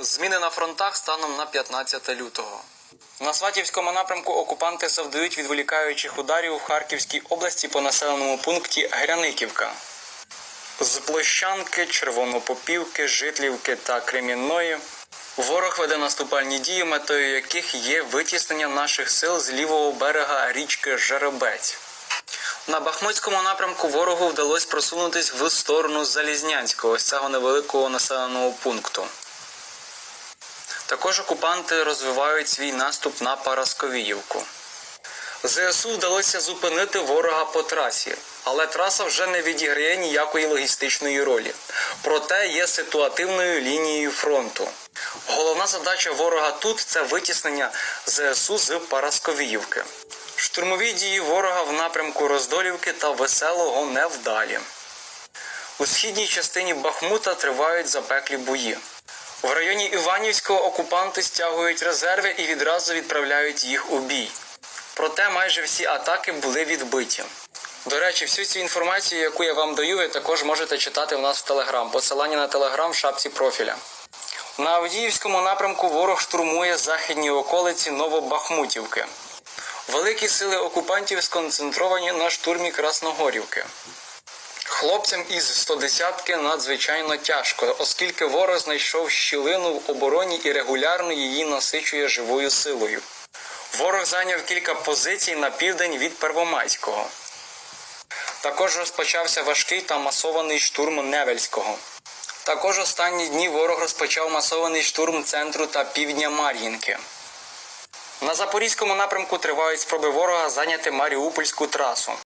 Зміни на фронтах станом на 15 лютого. На Сватівському напрямку окупанти завдають відволікаючих ударів в Харківській області по населеному пункті Гряниківка. З Площанки, Червонопопівки, Житлівки та Кремінної ворог веде наступальні дії, метою яких є витіснення наших сил з лівого берега річки Жеребець. На Бахмутському напрямку ворогу вдалося просунутись в сторону Залізнянського, ось цього невеликого населеного пункту. Також окупанти розвивають свій наступ на Парасковіївку. ЗСУ вдалося зупинити ворога по трасі, але траса вже не відіграє ніякої логістичної ролі. Проте є ситуативною лінією фронту. Головна задача ворога тут це витіснення ЗСУ з Парасковіївки. Штурмові дії ворога в напрямку Роздолівки та Веселого невдалі. У східній частині Бахмута тривають запеклі бої. В районі Іванівського окупанти стягують резерви і відразу відправляють їх у бій. Проте майже всі атаки були відбиті. До речі, всю цю інформацію, яку я вам даю, ви також можете читати в нас в Телеграм. Посилання на Телеграм в шапці профіля. На Авдіївському напрямку ворог штурмує західні околиці Новобахмутівки. Великі сили окупантів сконцентровані на штурмі Красногорівки. Хлопцям із 110-ки надзвичайно тяжко, оскільки ворог знайшов щілину в обороні і регулярно її насичує живою силою. Ворог зайняв кілька позицій на південь від Первомайського. Також розпочався важкий та масований штурм Невельського. Також останні дні ворог розпочав масований штурм центру та півдня Мар'їнки. На Запорізькому напрямку тривають спроби ворога зайняти Маріупольську трасу.